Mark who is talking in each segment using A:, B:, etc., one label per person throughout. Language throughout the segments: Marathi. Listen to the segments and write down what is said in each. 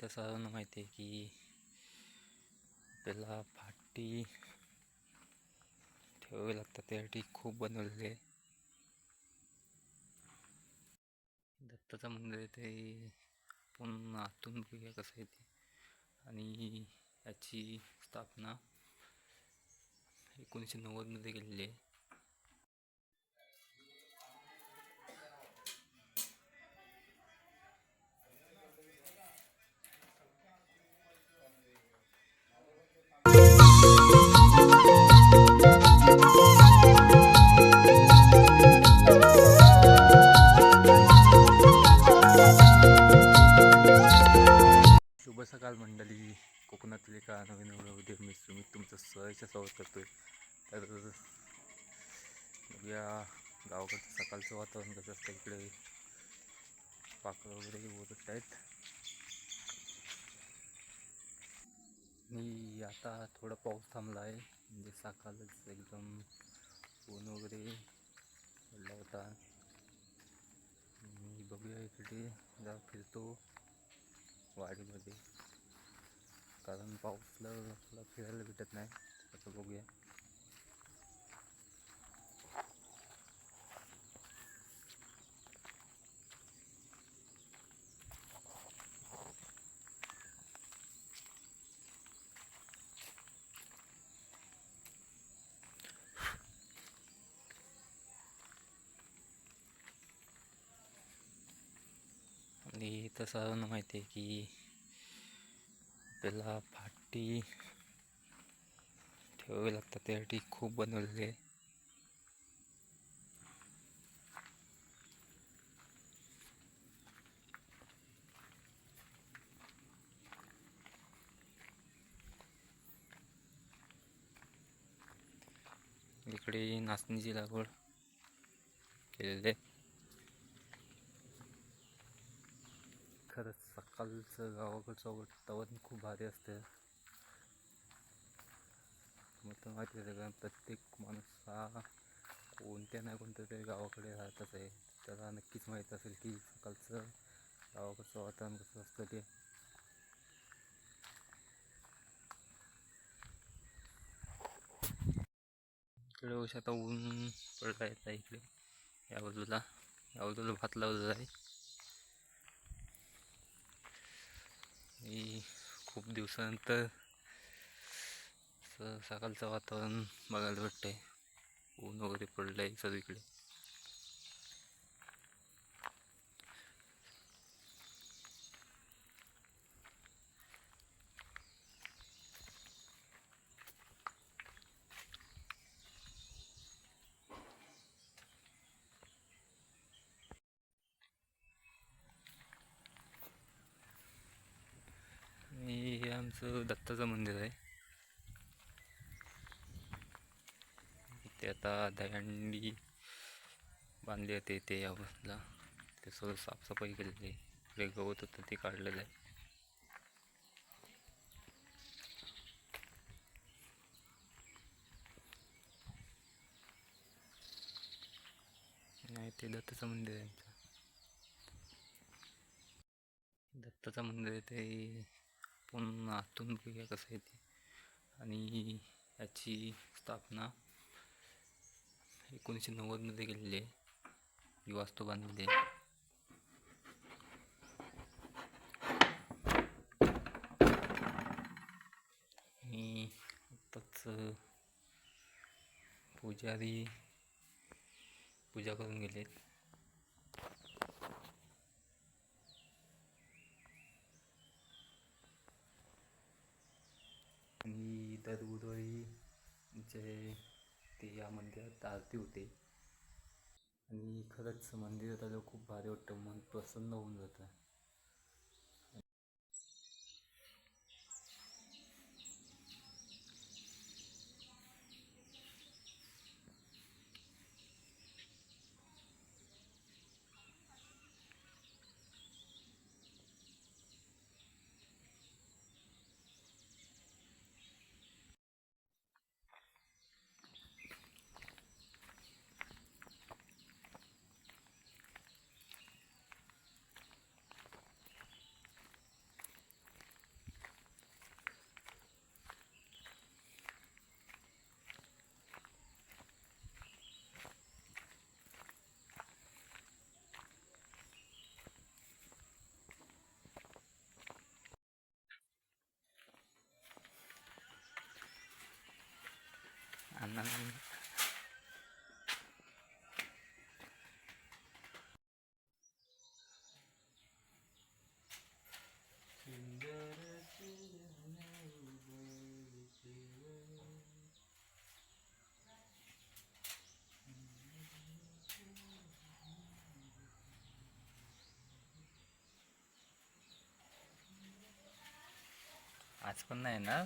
A: तर सर्वांना माहिती आहे की आपल्याला फाटी ठेवावी लागतात. त्यासाठी खूप बनवलेले आहे. दत्ताचं मंदिर आहे ते आपण आतून बघूया कसं आहे ते. आणि याची स्थापना एकोणीसशे नव्वदमध्ये केलेली आहे. आता थोडा पाऊस थांबला आहे म्हणजे सकाळच एकदम ऊन वगैरे पडला होता. मी बघूया इकडे. जरा फिरतो वाडीमध्ये. कारण पाऊसला फिरायला भेटत नाही. असं बघूया आणि तर सर्वांना माहिती आहे की आपल्याला फाटी ठेवावी लागतात. त्यासाठी खूप बनवलेले आहे. इकडे नाचणीची लागवड केलेली आहे. खरंच सकाळचं गावाकडचं वातावरण खूप भारी असतं. मग तर माहिती आहे कारण प्रत्येक माणूस हा कोणत्या ना कोणत्या तरी गावाकडे राहतच आहे. त्याला नक्कीच माहीत असेल की सकाळचं गावाकडचं वातावरण कसं असतं ते. इकडे वर्ष आता ऊन पडत आहे इकडे. या बाजूला. या बाजूला भात लावलेला आहे. मी खूप दिवसानंतर असं सकाळचं वातावरण बघायला भेटतंय. ऊन वगैरे पडलं आहे सगळीकडे आणि हे आमचं दत्ताचं मंदिर आहे. इथे आता दहीहंडी बांधली होते ते या बसला ते सगळं साफसफाई केलेली आहे. इकडे गवत होतं ते काढलेलं आहे. नाही ते दत्ताचं मंदिर आहे दत्ताचं मंदिर आहे ते आपण आतून बघूया कसं आहे ते. आणि याची स्थापना एकोणीसशे नव्वदमध्ये केलेली आहे. ही वास्तू बांधलेली आहे आणि आत्ताच पुजारी पूजा करून गेलेत. जे ते या मंदिरात आरती होते. आणि खरंच मंदिरात आलं खूप भारी वाटतं मन प्रसन्न होऊन जातं.
B: अण्णा आज पण नाही ना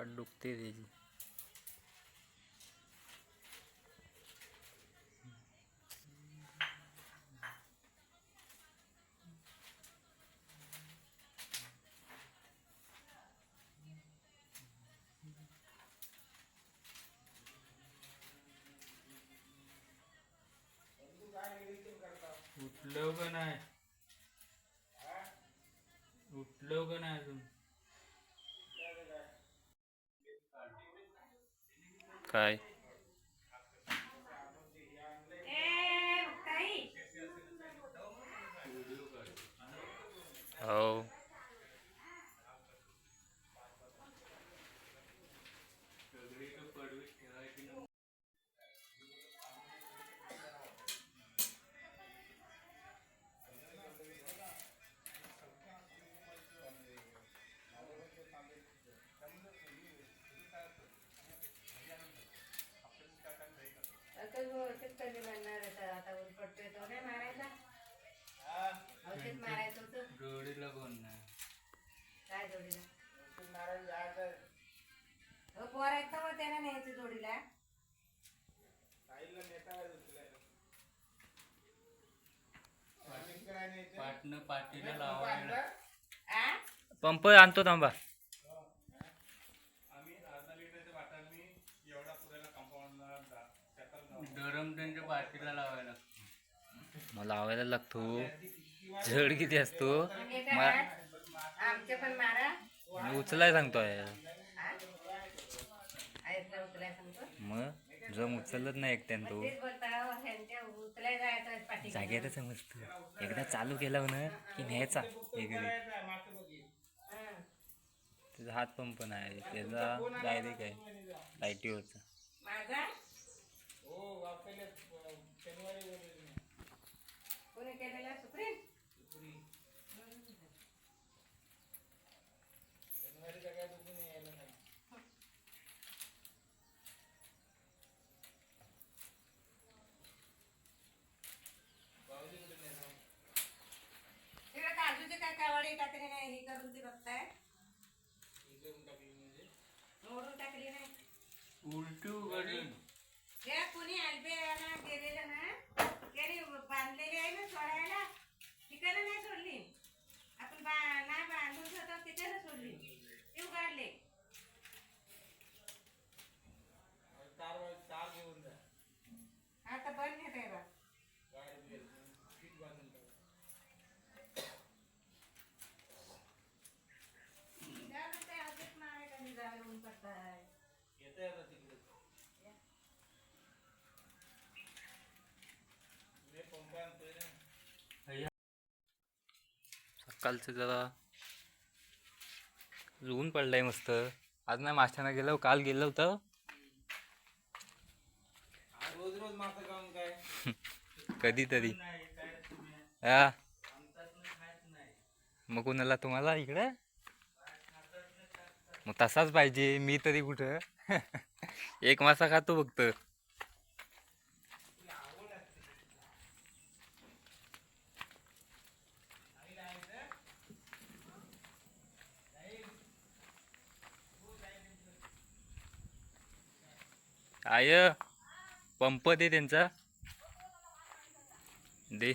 C: આટલું તે દેજી
B: काय हो
C: पाटीला लावायला.
B: पंप आणतो थांबा.
C: गरम त्यांच्या पाटीला लावायला.
B: मला लावायला लागतो. जड किती असतो?
D: काय आमचे पण मारा.
B: मी उचलाय सांगतोय.
D: आईसला उचलाय सांगतो.
B: मग? जम उचलत नाही एकट्यान तो.
D: तेच बोलता ह्यांच्या उचलाय जायचं पाठी
B: जागेतच समजतो एकदा चालू केला ना की न्यायचा.
D: हं.
B: त्याचा हात पंप नाही त्याचा डायरेक्ट आहे. लाईटीवरचा
D: माझा कोणी केलं बाई काहीतरी नाही हे करून ती बघताय. मोडून टाकली नाही.
C: उलटी उघडली
D: त्या कुणी अल्बेला गेलेलं ना त्याने बांधलेली आहे ना सोडायला तिकडे नाही सोडली. आपण बा नाही बांधून ठेवतो तिकडे सोडली. ती उघडले.
A: कालचं जरा ऊन पडलंय मस्त. आज नाही माशांना गेलो काल गेलो होतं.
B: रोज रोज काय
A: कधीतरी. हा. मग कोणाला तुम्हाला इकडे? मग तसाच पाहिजे मी तरी कुठं? एक मासा खातो फक्त. आय पंप दे त्यांचा. दे.